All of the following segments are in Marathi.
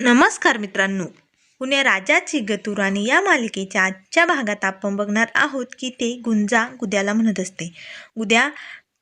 नमस्कार मित्रांनो. पुणे राजाची गतुराणी या मालिकेच्या आजच्या भागात आपण बघणार आहोत की ते गुंजा गुद्याला म्हणत असते. गुद्या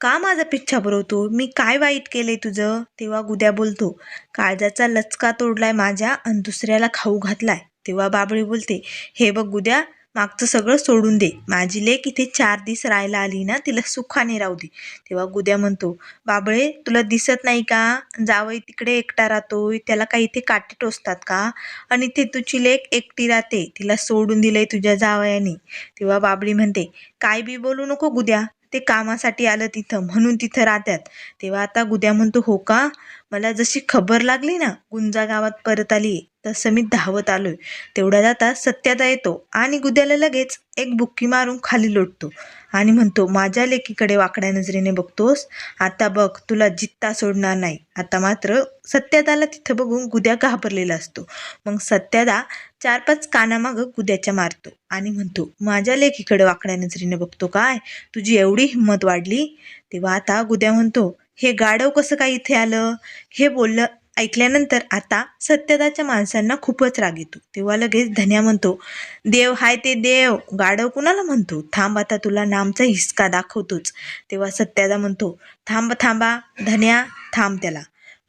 का माझा पिच्छा बरवतो मी काय वाईट केले तुझं? तेव्हा गुद्या बोलतो काळजाचा लचका तोडलाय माझ्या आणि दुसऱ्याला खाऊ घातलाय. तेव्हा बाबळी बोलते हे बघ गुद्या मागचं सगळं सोडून दे. माझी लेक इथे चार दिवस राहायला आली ना तिला सुखाने राहू दे. तेव्हा गुद्या म्हणतो बाबळे तुला दिसत नाही का? जावई तिकडे एकटा राहतोय त्याला काही इथे काटे टोचतात का? आणि ते तुझी लेक एकटी राहते तिला सोडून दिलंय तुझ्या जावयाने. तेव्हा बाबळी म्हणते काय बी बोलू नको गुद्या ते कामासाठी आलं तिथं म्हणून तिथं राहतात. तेव्हा आता गुद्या म्हणतो हो का? मला जशी खबर लागली ना गुंजा गावात परत आली तसं मी धावत आलोय. तेवढ्या जाता सत्यादा येतो आणि गुद्याला लगेच एक बुक्की मारून खाली लोटतो. आणि म्हणतो माझ्या लेकीकडे वाकड्या नजरेने बघतोस. आता बघ तुला जित्ता सोडणार नाही. आता मात्र सत्यादाला तिथं बघून गुद्या घाबरलेला असतो. मग सत्यादा चार पाच कानामागं गुद्याच्या मारतो आणि म्हणतो माझ्या लेकीकडे वाकड्या नजरेने बघतो काय? तुझी एवढी हिंमत वाढली? तेव्हा आता गुद्या म्हणतो हे गाढव कसं काय इथे आलं? हे बोललं ऐकल्यानंतर आता सत्यदाच्या माणसांना खूपच राग येतो. तेव्हा लगेच धन्या म्हणतो देव हाय ते देव गाढव कुणाला म्हणतो? थांब आता तुला नामचा हिसका दाखवतोच. तेव्हा सत्यादा म्हणतो थांब थांबा धन्या थांब त्याला.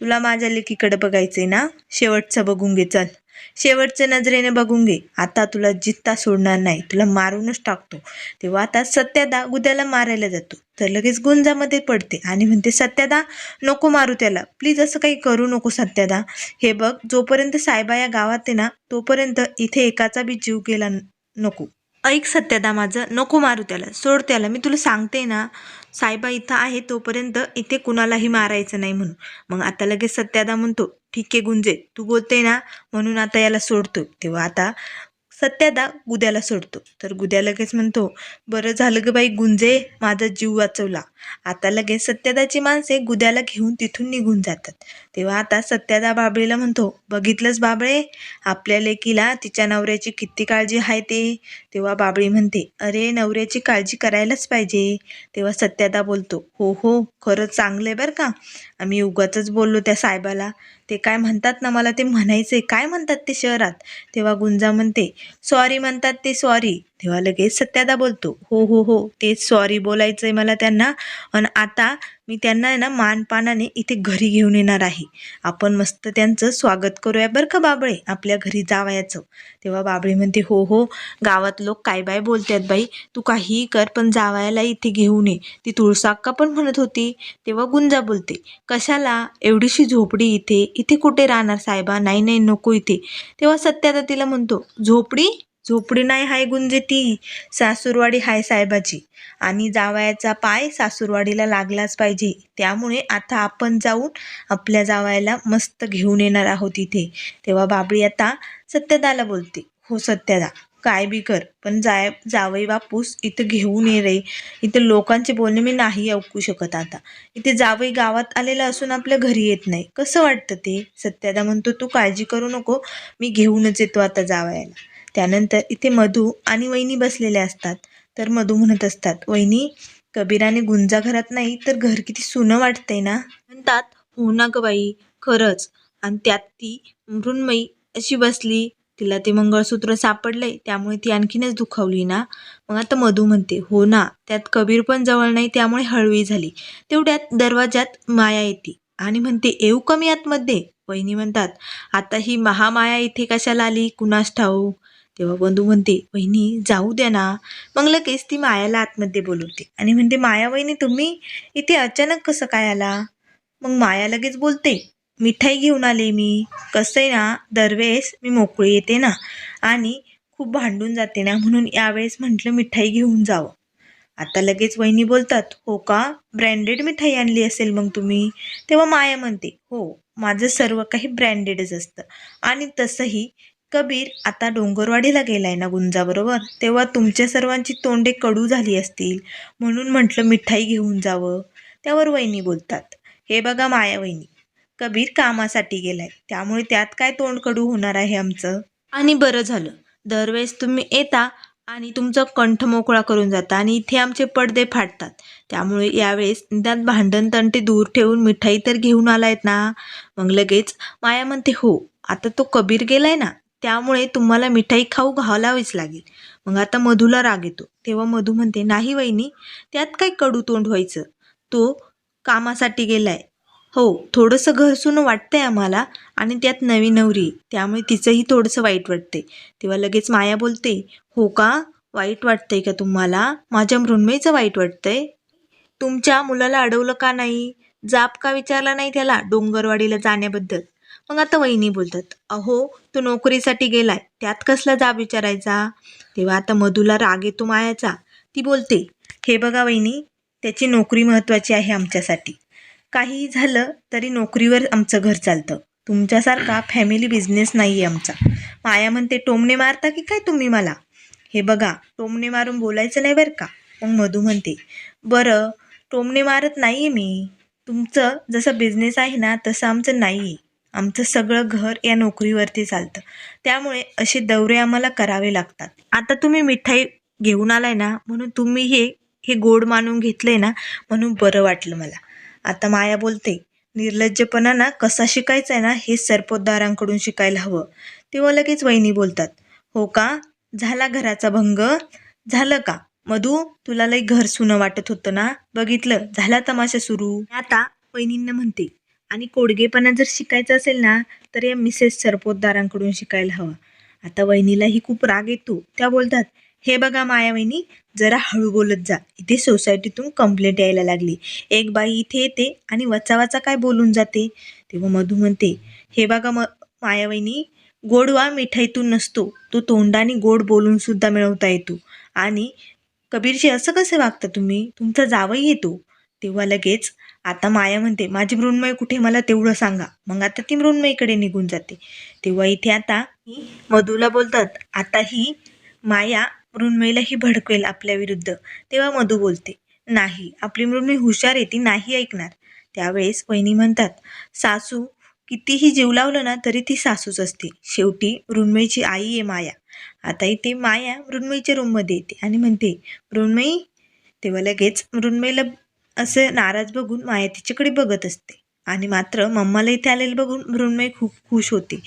तुला माझ्या लेकीकडे बघायचंय ना? शेवटचं बघून घे चल. शेवटच्या नजरेने बघून घे. आता तुला जित्ता सोडणार नाही. तुला मारूनच टाकतो. तेव्हा आता सत्यादा गुद्याला मारायला जातो. तर लगेच गुंजामध्ये पडते आणि म्हणते सत्यादा नको मारू त्याला. प्लीज असं काही करू नको सत्यादा. हे बघ जोपर्यंत सायबा या गावात आहे ना तोपर्यंत इथे एकाचा बी जीव गेला नको. ऐक सत्यादा माझं नको मारू त्याला. सोड त्याला. मी तुला सांगते ना सायबा इथं आहे तोपर्यंत इथे कुणालाही मारायचं नाही म्हणून. मग आता लगेच सत्यादा म्हणतो ठीक आहे गुंजे. तू बोलते ना म्हणून आता याला सोडतो तेव्हा आता सत्यादा गुद्याला सोडतो. तर गुद्या लगेच म्हणतो बरं झालं ग बाई गुंजे माझा जीव वाचवला. आता लगेच सत्यादाची माणसे गुद्याला घेऊन तिथून निघून जातात. तेव्हा आता सत्यादा बाबळीला म्हणतो बघितलंच बाबळे? आपल्या लेकीला तिच्या नवऱ्याची किती काळजी आहे ते? तेव्हा बाबळी म्हणते अरे नवऱ्याची काळजी करायलाच पाहिजे. तेव्हा सत्यादा बोलतो हो हो खरंच चांगलं आहे बरं का? आम्ही उगाच बोललो त्या साहेबाला. ते काय म्हणतात ना मला ते म्हणायचंय. काय म्हणतात ते शहरात? तेव्हा गुंजा म्हणते सॉरी म्हणतात ते सॉरी. तेव्हा लगेच सत्यादा बोलतो हो हो हो तेच सॉरी बोलायचंय मला त्यांना. आणि आता मी त्यांना आहे ना मानपानाने इथे घरी घेऊन येणार आहे. आपण मस्त त्यांचं स्वागत करूया बरं का बाबळे आपल्या घरी जावयाचं. तेव्हा बाबळे म्हणते हो हो गावात लोक काय बाय बोलतात बाई. तू काहीही कर पण जावयाला इथे घेऊन ये. ती तुळसाक्का पण म्हणत होती. तेव्हा गुंजा बोलते कशाला? एवढीशी झोपडी इथे? इथे कुठे राहणार साहेबा? नाही नाही नको इथे. तेव्हा सत्यादा तिला म्हणतो झोपडी? झोपडी नाही हाय गुंजे ती. सासूरवाडी हाय साहेबाची. आणि जावयाचा पाय सासूरवाडीला लागलाच पाहिजे. त्यामुळे आता आपण जाऊन आपल्या जावयाला मस्त घेऊन येणार आहोत इथे. तेव्हा बाबळी आता सत्यदाला बोलते. हो सत्यदा काय बी कर पण जाय जावई बापूस इथं घेऊन ये रे. इथं लोकांचे बोलणे मी नाही ऐकू शकत आता. इथे जावई गावात आलेला असून आपल्या घरी येत नाही. कसं वाटतं ते? सत्यादा म्हणतो तू काळजी करू नको. मी घेऊनच येतो आता जावयाला. त्यानंतर इथे मधू आणि वहिनी बसलेल्या असतात. तर मधू म्हणत असतात वहिनी कबीराने गुंजा घरात नाही तर घर किती सुनं वाटतंय ना? म्हणतात हो ना ग बाई खरंच. आणि त्यात ती मृण्मयी अशी बसली. तिला ते मंगळसूत्र सापडलंय त्यामुळे ती आणखीनच दुखावली ना. मग आता मधू म्हणते हो ना त्यात कबीर पण जवळ नाही त्यामुळे हळवी झाली. तेवढ्यात दरवाजात माया येते. आणि म्हणते येऊ कमी आतमध्ये? वहिनी म्हणतात आता ही महामाया इथे कशाला आली? कुणास ठाऊ तेव्हा बंधू म्हणते वहिनी जाऊ द्या ना. मग लगेच ती मायाला आतमध्ये बोलवते. आणि म्हणते माया वहिनी तुम्ही इथे अचानक कसं काय आला? मग माया लगेच बोलते मिठाई घेऊन आले मी. कसं आहे ना दरवेळेस मी मोकळी येते ना. आणि खूप भांडून जाते ना म्हणून यावेळेस म्हटलं मिठाई घेऊन जावं. आता लगेच वहिनी बोलतात हो का? ब्रँडेड मिठाई आणली असेल मग तुम्ही? तेव्हा माया म्हणते हो माझं सर्व काही ब्रँडेडच असतं. आणि तसंही कबीर आता डोंगरवाडीला गेलाय ना गुंजाबरोबर तेव्हा तुमच्या सर्वांची तोंडे कडू झाली असतील. म्हणून म्हटलं मिठाई घेऊन जावं. त्यावर वहिनी बोलतात. हे बघा माया वहिनी कबीर कामासाठी गेलाय. त्यामुळे त्यात काय तोंड कडू होणार आहे आमचं? आणि बरं झालं. दरवेळेस तुम्ही येता आणि तुमचा कंठ मोकळा करून जाता आणि इथे आमचे पडदे फाटतात त्यामुळे यावेळेस निदान भांडण तंटे दूर ठेवून मिठाई तर घेऊन आलायत ना? मग लगेच माया म्हणते हो आता तो कबीर गेलाय ना त्यामुळे तुम्हाला मिठाई खाऊ घालावीच लागेल. मग आता मधूला राग येतो. तेव्हा मधू म्हणते नाही वहिनी त्यात काय कडू तोंड व्हायचं? तो कामासाठी गेलाय. हो थोडंसं घरसून वाटतंय आम्हाला आणि त्यात नवी नवरी त्यामुळे तिचंही थोडंसं वाईट वाटते तेव्हा लगेच माया बोलते हो का? वाईट वाटतंय का तुम्हाला? माझ्या मृण्मयीचं वाईट वाटतंय. तुमच्या मुलाला अडवलं का नाही? जाप का विचारला नाही त्याला डोंगरवाडीला जाण्याबद्दल? मग आता वहिनी बोलतात अहो तो नोकरीसाठी गेलाय त्यात कसला जाब विचारायचा? तेव्हा आता मधूला राग येतो मायाचा. ती बोलते हे बघा वहिनी त्याची नोकरी महत्त्वाची आहे आमच्यासाठी. काहीही झालं तरी नोकरीवर आमचं घर चालतं. तुमच्यासारखा फॅमिली बिझनेस नाही आहे आमचा. माया म्हणते टोमणे मारता की काय तुम्ही मला? हे बघा टोमणे मारून बोलायचं नाही बरं का? मग मधू म्हणते बरं टोमणे मारत नाही आहे मी. तुमचं जसं बिझनेस आहे ना तसं आमचं नाही आहे आमचं सगळं घर या नोकरीवरती चालतं. त्यामुळे असे दौरे आम्हाला करावे लागतात. आता तुम्ही मिठाई घेऊन आलाय ना म्हणून तुम्ही हे हे गोड मानून घेतलंय ना म्हणून बरं वाटलं मला. आता माया बोलते निर्लज्जपणा ना कसा शिकायचा आहे ना हे सरपोतदारांकडून शिकायला हवं. तेव्हा लगेच वहिनी बोलतात हो का? झाला घराचा भंग? झालं का? मधू तुला लई घर सुनं वाटत होतं ना? बघितलं झाला तमाशा सुरू. आता वहिनींना म्हणते आणि कोडगेपणा जर शिकायचं असेल ना तर या मिसेस सरपोतदारांकडून शिकायला हवं. आता वहिनीलाही खूप राग येतो. त्या बोलतात हे बघा माया वहिनी जरा हळू बोलत जा. इथे सोसायटीतून कंप्लेंट यायला लागली. एक बाई इथे येते आणि वचावाचा काय बोलून जाते? तेव्हा मधू म्हणते हे बघा म माया वहिनी गोडवा मिठाईतून नसतो. तो तोंडाने गोड बोलून सुद्धा मिळवता येतो. आणि कबीरशी असं कसं वागता तुम्ही? तुमचा जावई येतो. तेव्हा लगेच आता माया म्हणते माझी मृण्मय कुठे? मला तेवढं सांगा. मग आता ती मृण्मयीकडे निघून जाते. तेव्हा इथे आता मधूला बोलतात आता ही माया मृण्मयीलाही भडकवेल आपल्या विरुद्ध. तेव्हा मधू बोलते नाही आपली मृण्मयी हुशार आहे ती नाही ऐकणार. त्यावेळेस वहिनी म्हणतात सासू कितीही जीव लावलं ना तरी ती सासूच असते. शेवटी मृण्मयीची आई आहे माया. आता इथे माया मृण्मयीच्या रूममध्ये येते आणि म्हणते मृण्मयी तेव्हा लगेच मृण्मयीला असं नाराज बघून माया तिच्याकडे बघत असते. आणि मात्र मम्माला इथे आलेलं बघून मृण्मयी खूप खुश होते.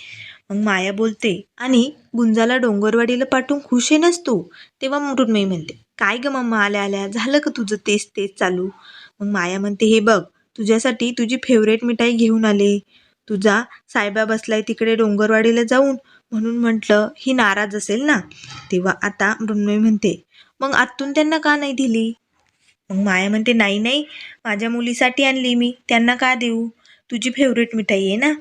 मग माया बोलते आणि गुंजाला डोंगरवाडीला पाठवून खुश आहे नसतो तेव्हा मृण्मयी म्हणते काय ग मम्मा आल्या आल्या झालं का तुझं तेच तेच चालू? मग माया म्हणते हे बघ तुझ्यासाठी तुझी फेवरेट मिठाई घेऊन आले. तुझा सायबा बसलाय तिकडे डोंगरवाडीला जाऊन म्हणून म्हटलं ही नाराज असेल ना? तेव्हा आता मृण्मयी म्हणते मग आतून त्यांना का नाही दिली? मग माया म्हणते नाही नाही माझ्या मुलीसाठी आणली मी त्यांना का देऊ? तुझी फेवरेट मिठाई आहे ना?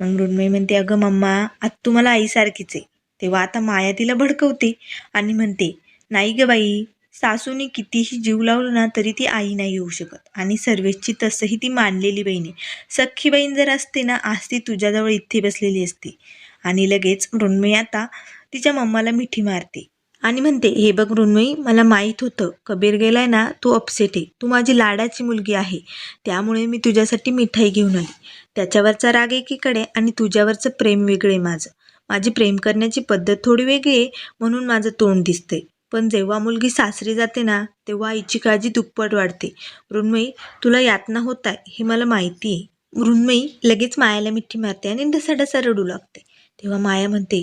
मग मृण्मयी म्हणते अगं मम्मा आत्तू मला आईसारखीच आहे. तेव्हा आता माया तिला भडकवते आणि म्हणते नाही ग बाई सासूने कितीही जीव लावलं ना तरी ती आई नाही होऊ शकत. आणि सर्वेशची तसंही ती मानलेली बहीण आहे. सख्खी बहीण जर असते ना आज ती तुझ्याजवळ इथे बसलेली असते. आणि लगेच मृण्मयी आता तिच्या मम्माला मिठी मारते. आणि म्हणते हे बघ मृण्मयी मला माहीत होतं कबीर गेलाय ना तू अपसेट आहे. तू माझी लाडाची मुलगी आहे. त्यामुळे मी तुझ्यासाठी मिठाई घेऊन आली. त्याच्यावरचा राग एकीकडे आणि तुझ्यावरचं प्रेम वेगळे आहे माझं. माझी प्रेम करण्याची पद्धत थोडी वेगळी आहे म्हणून माझं तोंड दिसते पण जेव्हा मुलगी सासरी जाते ना तेव्हा आईची काळजी दुप्पट वाढते. मृण्मयी तुला यातना होत आहे हे मला माहिती आहे. मृण्मयी लगेच मायाला मिठी मारते आणि ढसाढसा रडू लागते. तेव्हा माया म्हणते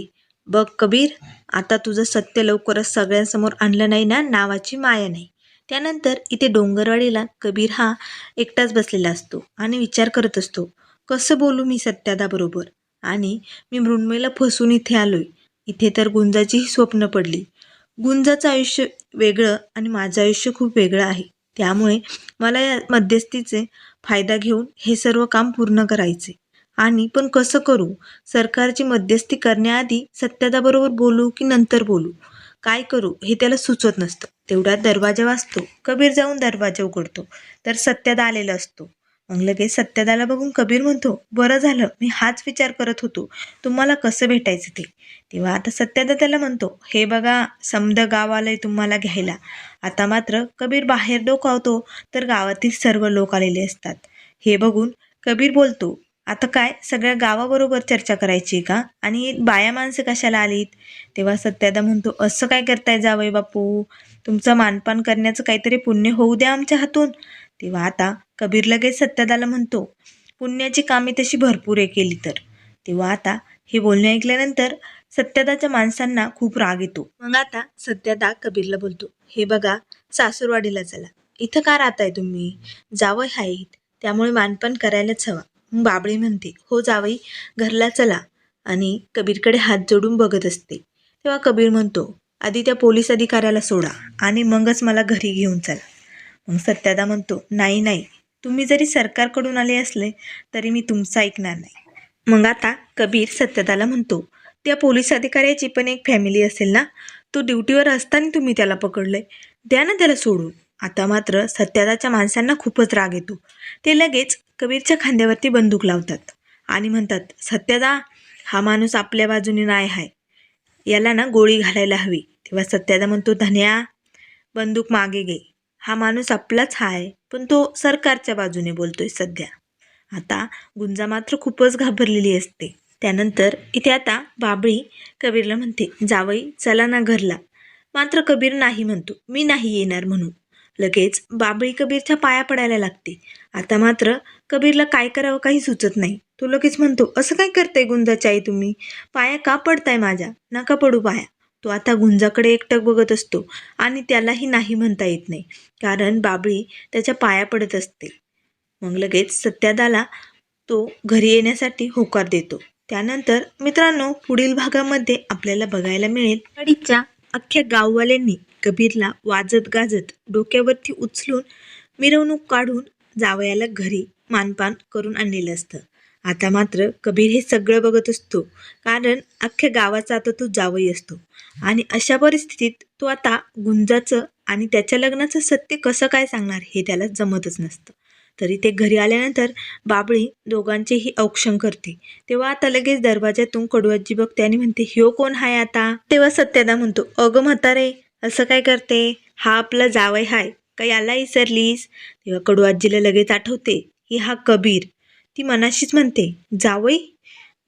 बघ कबीर आता तुझं सत्य लवकरच सगळ्यांसमोर आणलं नाही ना नावाची माया नाही. त्यानंतर इथे डोंगरवाडीला कबीर हा एकटाच बसलेला असतो आणि विचार करत असतो कसं बोलू मी सत्यादाबरोबर? आणि मी मृण्मयीला फसून इथे आलोय. इथे तर गुंजाचीही स्वप्न पडली. गुंजाचं आयुष्य वेगळं आणि माझं आयुष्य खूप वेगळं आहे. त्यामुळे मला या मध्यस्थीचे फायदा घेऊन हे सर्व काम पूर्ण करायचे. आणि पण कसं करू? सरकारची मध्यस्थी करण्याआधी सत्यादाबरोबर बोलू की नंतर बोलू? काय करू हे त्याला सुचत नसतं. तेवढ्यात दरवाजा वाजतो. कबीर जाऊन दरवाजा उघडतो. तर सत्यादा आलेला असतो. मग लगेच सत्यादाला बघून कबीर म्हणतो बरं झालं मी हाच विचार करत होतो. तुम्हाला कसं भेटायचं ते? तेव्हा आता सत्यादा त्याला म्हणतो हे बघा समद गाव आलंय तुम्हाला घ्यायला. आता मात्र कबीर बाहेर डोकावतो तर गावातील सर्व लोक आलेले असतात. हे बघून कबीर बोलतो आता काय? सगळ्या गावाबरोबर चर्चा करायची का? आणि बाया माणसं कशाला आलीत? तेव्हा सत्यादा म्हणतो असं काय करताय जावई बापू? तुमचं मानपान करण्याचं काहीतरी पुण्य होऊ द्या आमच्या हातून. तेव्हा आता कबीर लगेच सत्यादाला म्हणतो पुण्याची कामे तशी भरपूर आहे केली तर. तेव्हा आता हे बोलणे ऐकल्यानंतर सत्यादाच्या माणसांना खूप राग येतो. मग आता सत्यादा कबीरला बोलतो हे बघा सासूरवाडीला चला. इथं का राहताय तुम्ही? जावं आहेत त्यामुळे मानपान करायलाच हवा. बाबळी म्हणते हो जावई घरला चला. आणि कबीरकडे हात जोडून बघत असते. तेव्हा कबीर म्हणतो आधी त्या पोलीस अधिकाऱ्याला सोडा आणि मगच मला घरी घेऊन चला. मग सत्यादा म्हणतो नाही नाही तुम्ही जरी सरकारकडून आले असले तरी मी तुमचं ऐकणार नाही. मग आता कबीर सत्यदाला म्हणतो त्या पोलीस अधिकाऱ्याची पण एक फॅमिली असेल ना? तो ड्युटीवर असताना तुम्ही त्याला पकडलंय. द्या ना त्याला सोडून. आता मात्र सत्यादाच्या माणसांना खूपच राग येतो. ते लगेच कबीरच्या खांद्यावरती बंदूक लावतात आणि म्हणतात सत्यादा हा माणूस आपल्या बाजूने नाही आहे. याला ना गोळी घालायला हवी. तेव्हा सत्यादा म्हणतो धन्या बंदूक मागे गे हा माणूस आपलाच आहे पण तो सरकारच्या बाजूने बोलतोय सध्या. आता गुंजा मात्र खूपच घाबरलेली असते. त्यानंतर इथे आता बाबळी कबीरला म्हणते जावई चला ना घरला. मात्र कबीर नाही म्हणतो. मी नाही येणार म्हणून. लगेच बाबळी कबीरच्या पाया पडायला लागते. आता मात्र कबीरला काय करावं काही सुचत नाही. तो लगेच म्हणतो असं काय करताय गुंजाच्या आई तुम्ही? पाया का पडताय माझ्या? नका पडू पाया. तो आता गुंजाकडे एकटक बघत असतो आणि त्यालाही नाही म्हणता येत नाही कारण बाबळी त्याच्या पाया पडत असते. मग लगेच सत्यादाला तो घरी येण्यासाठी होकार देतो. त्यानंतर मित्रांनो पुढील भागामध्ये आपल्याला बघायला मिळेल. अडीच्या अख्ख्या गाववाल्यांनी कबीरला वाजत गाजत डोक्यावरती उचलून मिरवणूक काढून जावयाला घरी मानपान करून आणलेलं असतं. आता मात्र कबीर हे सगळं बघत असतो कारण अख्ख्या गावाचा आता तो जावई असतो. आणि अशा परिस्थितीत तो आता गुंजाचं आणि त्याच्या लग्नाचं सत्य कसं काय सांगणार हे त्याला जमतच नसतं. तरी ते घरी आल्यानंतर बाबळी दोघांचेही औक्षण करते. तेव्हा आता लगेच दरवाजातून कडूआजी बघते आणि म्हणते ह्यो कोण हाय आता? तेव्हा सत्यादा म्हणतो अगं म्हातारे असं काय करते? हा आपला जावई हाय का याला विसरलीस तेव्हा कडू आजीला लगेच आठवते की हा कबीर. ती मनाशीच म्हणते जावई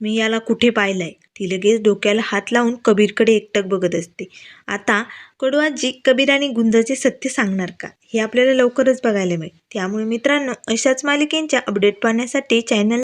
मी याला कुठे पाहिलाय? ती लगेच डोक्याला हात लावून कबीरकडे एकटक बघत असते. आता कडूआजी कबीर आणि गुंजाचे सत्य सांगणार का? हे आपल्याला लवकरच बघायला मिळेल. त्यामुळे मित्रांनो अशाच मालिकेंच्या अपडेट पाहण्यासाठी चॅनल